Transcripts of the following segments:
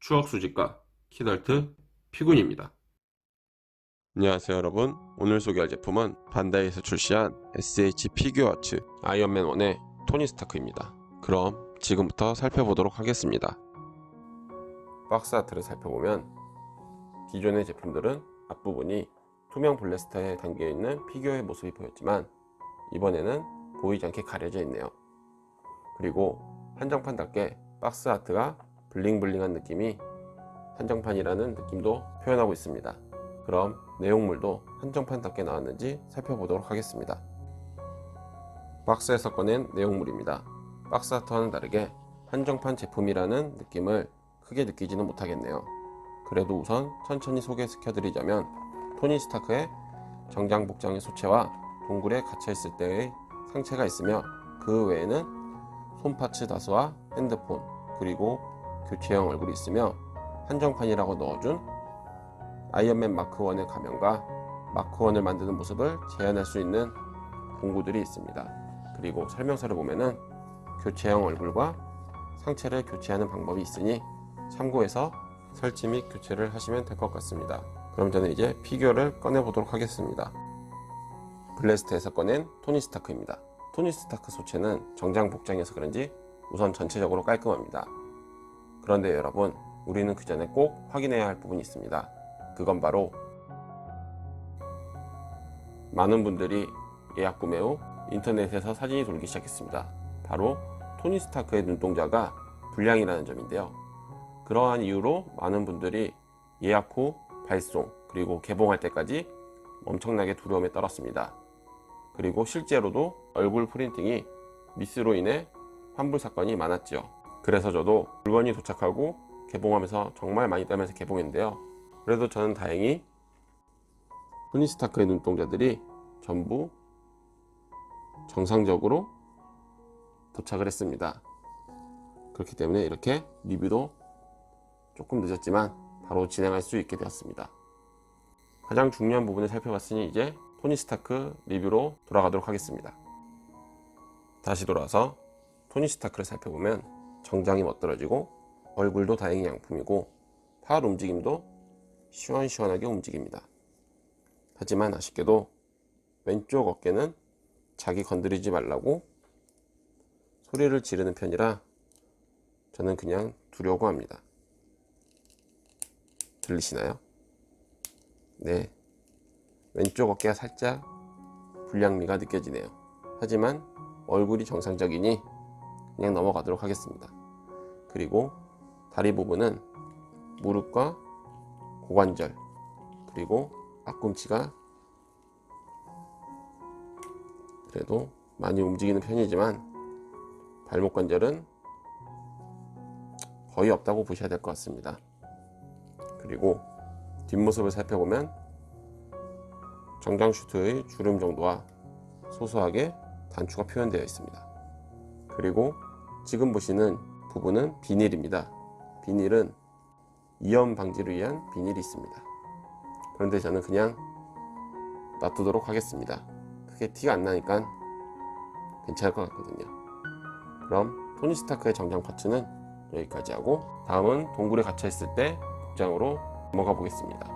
추억 수집가 키덜트 피군입니다. 안녕하세요 여러분 오늘 소개할 제품은 반다이에서 출시한 SH 피규어아츠 아이언맨 1의 토니 스타크입니다. 그럼 지금부터 살펴보도록 하겠습니다. 박스 아트를 살펴보면 기존의 제품들은 앞부분이 투명 블래스터에 담겨있는 피규어의 모습이 보였지만 이번에는 보이지 않게 가려져 있네요. 그리고 한정판답게 박스 아트가 블링블링한 느낌이 한정판이라는 느낌도 표현하고 있습니다. 그럼 내용물도 한정판답게 나왔는지 살펴보도록 하겠습니다. 박스에서 꺼낸 내용물입니다. 박스 아트와는 다르게 한정판 제품이라는 느낌을 크게 느끼지는 못하겠네요. 그래도 우선 천천히 소개시켜드리자면 토니 스타크의 정장 복장의 소체와 동굴에 갇혀있을 때의 상체가 있으며 그 외에는 손파츠 다수와 핸드폰 그리고 교체형 얼굴이 있으며 한정판이라고 넣어준 아이언맨 마크1의 가면과 마크1을 만드는 모습을 재현할 수 있는 공구들이 있습니다. 그리고 설명서를 보면은 교체형 얼굴과 상체를 교체하는 방법이 있으니 참고해서 설치 및 교체를 하시면 될 것 같습니다. 그럼 저는 이제 피규어를 꺼내 보도록 하겠습니다. 블래스트에서 꺼낸 토니 스타크입니다. 토니 스타크 소체는 정장 복장이어서 그런지 우선 전체적으로 깔끔합니다. 그런데 여러분, 우리는 그 전에 꼭 확인해야 할 부분이 있습니다. 그건 바로 많은 분들이 예약 구매 후 인터넷에서 사진이 돌기 시작했습니다. 바로 토니 스타크의 눈동자가 불량이라는 점인데요. 그러한 이유로 많은 분들이 예약 후 발송 그리고 개봉할 때까지 엄청나게 두려움에 떨었습니다. 그리고 실제로도 얼굴 프린팅이 미스로 인해 환불 사건이 많았죠. 그래서 저도 물건이 도착하고 개봉하면서 정말 많이 떨면서 개봉했는데요. 그래도 저는 다행히 토니 스타크의 눈동자들이 전부 정상적으로 도착을 했습니다. 그렇기 때문에 이렇게 리뷰도 조금 늦었지만 바로 진행할 수 있게 되었습니다. 가장 중요한 부분을 살펴봤으니 이제 토니 스타크 리뷰로 돌아가도록 하겠습니다. 다시 돌아와서 토니 스타크를 살펴보면 정장이 멋들어지고 얼굴도 다행히 양품이고 팔 움직임도 시원시원하게 움직입니다. 하지만 아쉽게도 왼쪽 어깨는 자기 건드리지 말라고 소리를 지르는 편이라 저는 그냥 두려고 합니다. 들리시나요? 네. 왼쪽 어깨가 살짝 불량미가 느껴지네요. 하지만 얼굴이 정상적이니 그냥 넘어가도록 하겠습니다. 그리고 다리 부분은 무릎과 고관절 그리고 앞꿈치가 그래도 많이 움직이는 편이지만 발목 관절은 거의 없다고 보셔야 될 것 같습니다. 그리고 뒷모습을 살펴보면 정장 슈트의 주름 정도와 소소하게 단추가 표현되어 있습니다. 그리고 지금 보시는 부분은 비닐입니다. 비닐은 이염 방지를 위한 비닐이 있습니다. 그런데 저는 그냥 놔두도록 하겠습니다. 크게 티가 안 나니까 괜찮을 것 같거든요. 그럼 토니 스타크의 정장 파츠는 여기까지 하고 다음은 동굴에 갇혀 있을 때 복장으로 넘어가 보겠습니다.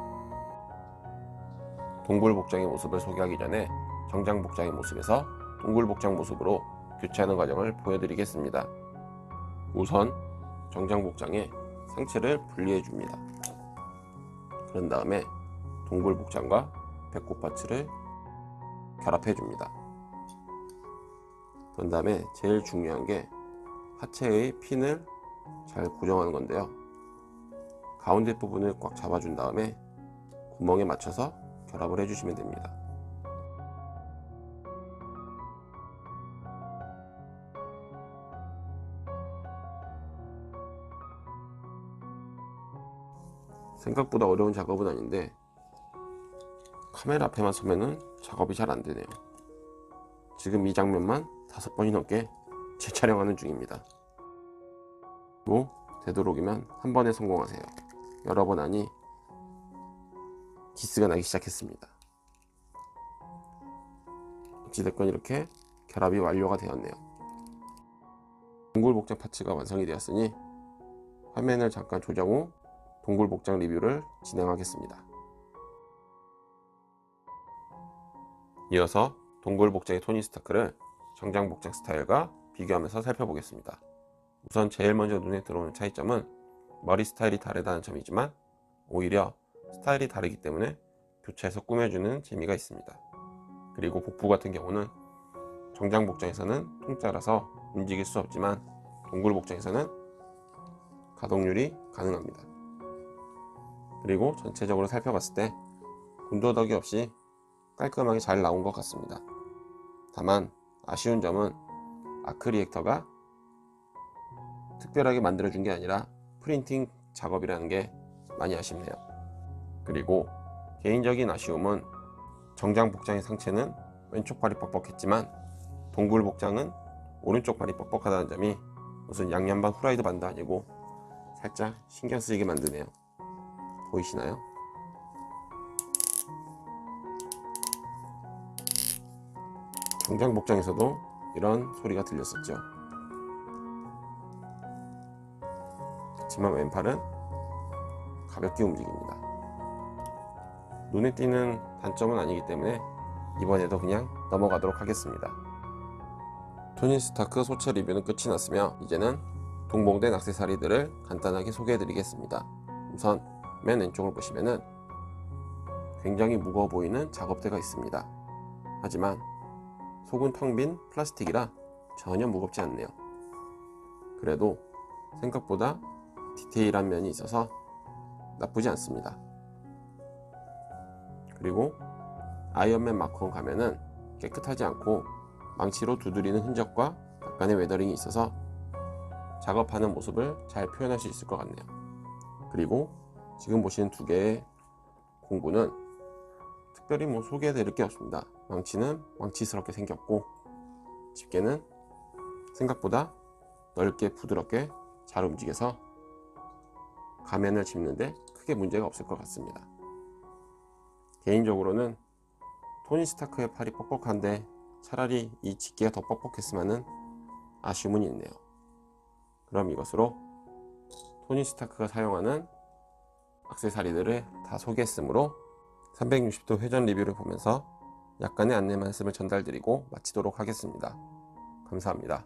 동굴 복장의 모습을 소개하기 전에 정장 복장의 모습에서 동굴 복장 모습으로 교체하는 과정을 보여드리겠습니다. 우선 정장 복장에 상체를 분리해 줍니다. 그런 다음에 동굴 복장과 배꼽 파츠를 결합해 줍니다. 그런 다음에 제일 중요한 게 하체의 핀을 잘 고정하는 건데요. 가운데 부분을 꽉 잡아준 다음에 구멍에 맞춰서 결합을 해주시면 됩니다. 생각보다 어려운 작업은 아닌데 카메라 앞에만 서면은 작업이 잘 안 되네요. 지금 이 장면만 다섯 번이 넘게 재촬영하는 중입니다. 뭐 되도록이면 한 번에 성공하세요. 여러 번 하니 기스가 나기 시작했습니다. 어찌됐건 이렇게 결합이 완료가 되었네요. 동굴 복장 파츠가 완성이 되었으니 화면을 잠깐 조정 후 동굴 복장 리뷰를 진행하겠습니다. 이어서 동굴 복장의 토니 스타크를 정장 복장 스타일과 비교하면서 살펴보겠습니다. 우선 제일 먼저 눈에 들어오는 차이점은 머리 스타일이 다르다는 점이지만 오히려 스타일이 다르기 때문에 교체해서 꾸며주는 재미가 있습니다. 그리고 복부 같은 경우는 정장 복장에서는 통짜라서 움직일 수 없지만 동굴 복장에서는 가동률이 가능합니다. 그리고 전체적으로 살펴봤을 때 군더더기 없이 깔끔하게 잘 나온 것 같습니다. 다만 아쉬운 점은 아크 리액터가 특별하게 만들어준 게 아니라 프린팅 작업이라는 게 많이 아쉽네요. 그리고 개인적인 아쉬움은 정장 복장의 상체는 왼쪽 발이 뻑뻑했지만 동굴 복장은 오른쪽 발이 뻑뻑하다는 점이 무슨 양념반 후라이드 반도 아니고 살짝 신경 쓰이게 만드네요. 보이시나요? 정장 복장에서도 이런 소리가 들렸었죠. 하지만 왼팔은 가볍게 움직입니다. 눈에 띄는 단점은 아니기 때문에 이번에도 그냥 넘어가도록 하겠습니다. 토니 스타크 소체 리뷰는 끝이 났으며 이제는 동봉된 액세서리들을 간단하게 소개해 드리겠습니다. 우선 맨 왼쪽을 보시면은 굉장히 무거워 보이는 작업대가 있습니다. 하지만 속은 텅 빈 플라스틱이라 전혀 무겁지 않네요. 그래도 생각보다 디테일한 면이 있어서 나쁘지 않습니다. 그리고 아이언맨 마크홈 가면은 깨끗하지 않고 망치로 두드리는 흔적과 약간의 웨더링이 있어서 작업하는 모습을 잘 표현할 수 있을 것 같네요. 그리고 지금 보시는 두 개의 공구는 특별히 뭐 소개해드릴 게 없습니다. 망치는 망치스럽게 생겼고 집게는 생각보다 넓게 부드럽게 잘 움직여서 가면을 짚는데 크게 문제가 없을 것 같습니다. 개인적으로는 토니 스타크의 팔이 뻑뻑한데 차라리 이 집게가 더 뻑뻑했으면 아쉬움은 있네요. 그럼 이것으로 토니 스타크가 사용하는 액세서리들을 다 소개했으므로 360도 회전 리뷰를 보면서 약간의 안내 말씀을 전달드리고 마치도록 하겠습니다. 감사합니다.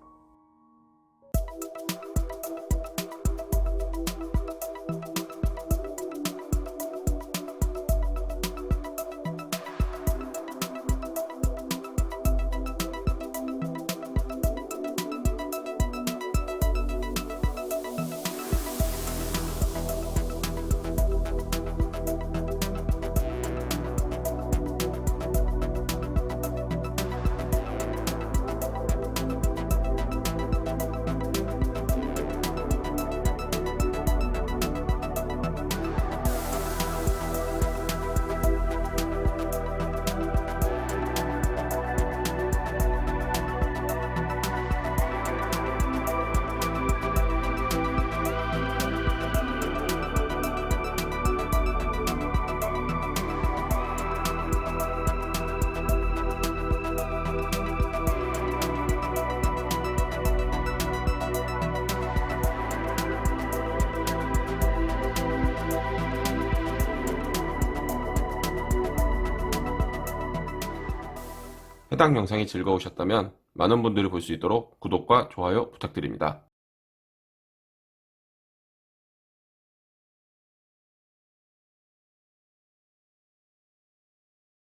해당 영상이 즐거우셨다면 많은 분들이 볼 수 있도록 구독과 좋아요 부탁드립니다.